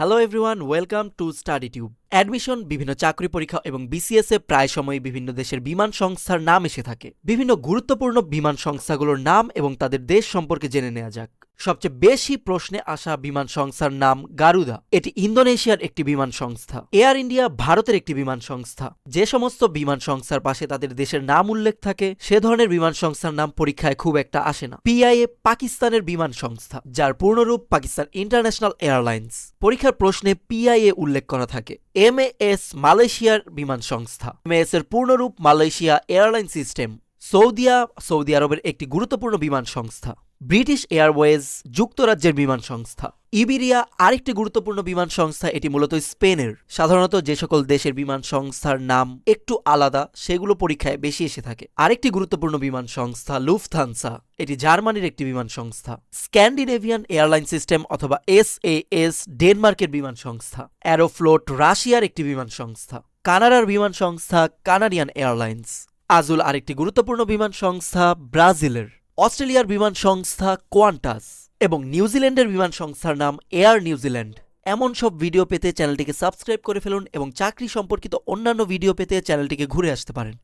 Hello everyone welcome to Study Tube admission বিভিন্ন চাকরি পরীক্ষা এবং বিসিএস এ প্রায় সময়ই বিভিন্ন দেশের বিমান সংস্থার নাম এসে থাকে। বিভিন্ন গুরুত্বপূর্ণ বিমান সংস্থাগুলোর নাম এবং তাদের দেশ সম্পর্কে জেনে নেওয়া যাক। সবচেয়ে বেশি প্রশ্নে আসা বিমান সংস্থার নাম গারুদা। এটি ইন্দোনেশিয়ার একটি বিমান সংস্থা। এয়ার ইন্ডিয়া ভারতের একটি বিমান সংস্থা। যে সমস্ত বিমান সংস্থার পাশে তাদের দেশের নাম উল্লেখ থাকে, সে ধরনের বিমান সংস্থার নাম পরীক্ষায় খুব একটা আসে না। পিআইএ পাকিস্তানের বিমান সংস্থা, যার পূর্ণরূপ পাকিস্তান ইন্টারন্যাশনাল এয়ারলাইন্স। পরীক্ষার প্রশ্নে পিআইএ উল্লেখ করা থাকে এম এস মালয়েশিয়ার বিমান সংস্থা। এম এস এর পূর্ণরূপ Malaysia airline system. Saudia, Saudi আরবের একটি গুরুত্বপূর্ণ বিমান সংস্থা। ব্রিটিশ এয়ারওয়েজ যুক্তরাজ্যের বিমান সংস্থা। ইবিরিয়া আরেকটি গুরুত্বপূর্ণ বিমান সংস্থা, এটি মূলত স্পেনের। সাধারণত যে সকল দেশের বিমান সংস্থার নাম একটু আলাদা, সেগুলো পরীক্ষায় বেশি এসে থাকে। আরেকটি গুরুত্বপূর্ণ বিমান সংস্থা লুফথানসা, এটি জার্মানির একটি বিমান সংস্থা। স্ক্যান্ডিনেভিয়ান এয়ারলাইন সিস্টেম অথবা এস এস ডেনমার্কের বিমান সংস্থা। অ্যারোফ্লোট রাশিয়ার একটি বিমান সংস্থা। কানাডার বিমান সংস্থা কানাডিয়ান এয়ারলাইন্স। আজুল আরেকটি গুরুত্বপূর্ণ বিমান সংস্থা ব্রাজিলের অস্ট্রেলিয়ার বিমান সংস্থা কোয়ান্টাস এবং নিউজিল্যান্ডের বিমান সংস্থার নাম এয়ার নিউজিল্যান্ড। এমন সব ভিডিও পেতে চ্যানেলটিকে সাবস্ক্রাইব করে ফেলুন এবং চাকরি সম্পর্কিত অন্যান্য ভিডিও পেতে চ্যানেলটিকে ঘুরে আসতে পারেন।